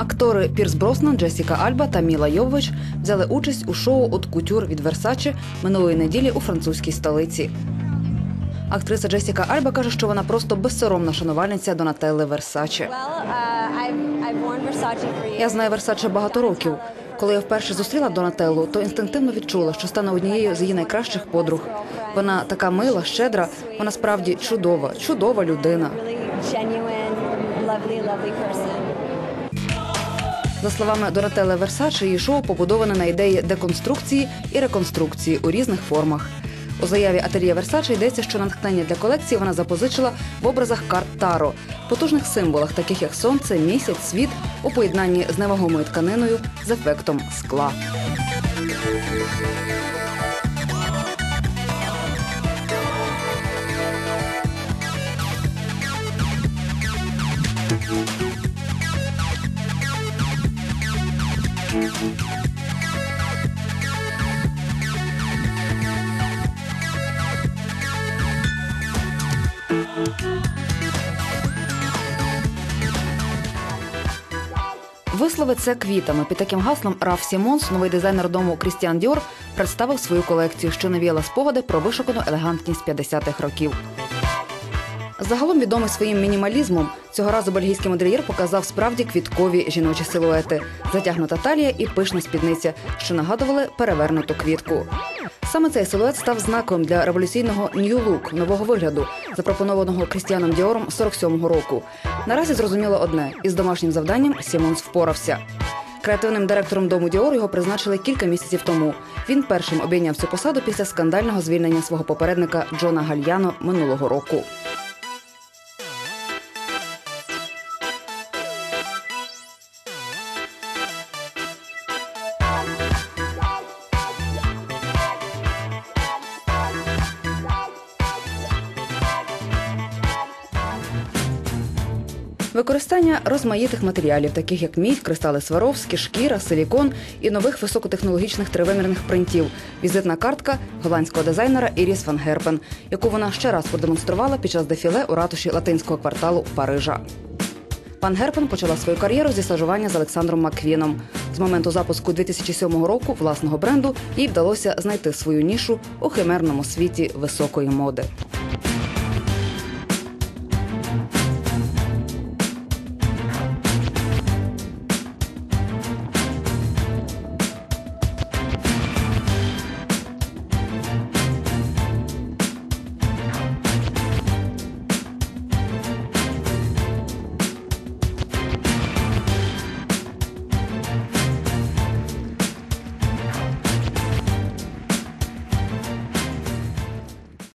Актори Пірс Броснан, Джесіка Альба та Міла Йовович взяли участь у шоу «От кутюр від Версаче минулої неділі у французькій столиці. Актриса Джесіка Альба каже, що вона просто безсоромна шанувальниця Донателли Версаче. Well, uh. Я знаю Версаче багато років. Коли я вперше зустріла Донателлу, то інстинктивно відчула, що стану однією з її найкращих подруг. Вона така мила, щедра. Вона справді чудова, чудова людина. За словами Донателли Версаче, її шоу побудоване на ідеї деконструкції і реконструкції у різних формах. У заяві Ательє Версаче йдеться, що натхнення для колекції вона запозичила в образах карт Таро, потужних символах, таких як сонце, місяць, світ, у поєднанні з невагомою тканиною з ефектом скла. Вислови це квітами. Під таким гаслом Раф Сімонс, новий дизайнер дому Крістіан Діор, представив свою колекцію, що навіяла спогади про вишукану елегантність 50-х років. Загалом відомий своїм мінімалізмом, цього разу бельгійський модельєр показав справді квіткові жіночі силуети, затягнута талія і пишна спідниця, що нагадували перевернуту квітку. Саме цей силует став знаком для революційного New Look, нового вигляду, запропонованого Крістіаном Діором 47-го року. Наразі зрозуміло одне: із домашнім завданням Сімонс впорався. Креативним директором дому Діор його призначили кілька місяців тому. Він першим обійняв цю посаду після скандального звільнення свого попередника Джона Гальяно минулого року. Використання розмаїтих матеріалів, таких як мідь, кристали Сваровські, шкіра, силікон і нових високотехнологічних тривимірних принтів. Візитна картка голландського дизайнера Іріс Ван Герпен, яку вона ще раз продемонструвала під час дефіле у ратуші латинського кварталу Парижа. Пан Герпен почала свою кар'єру зі стажування з Олександром Маквіном. З моменту запуску 2007 року власного бренду їй вдалося знайти свою нішу у химерному світі високої моди.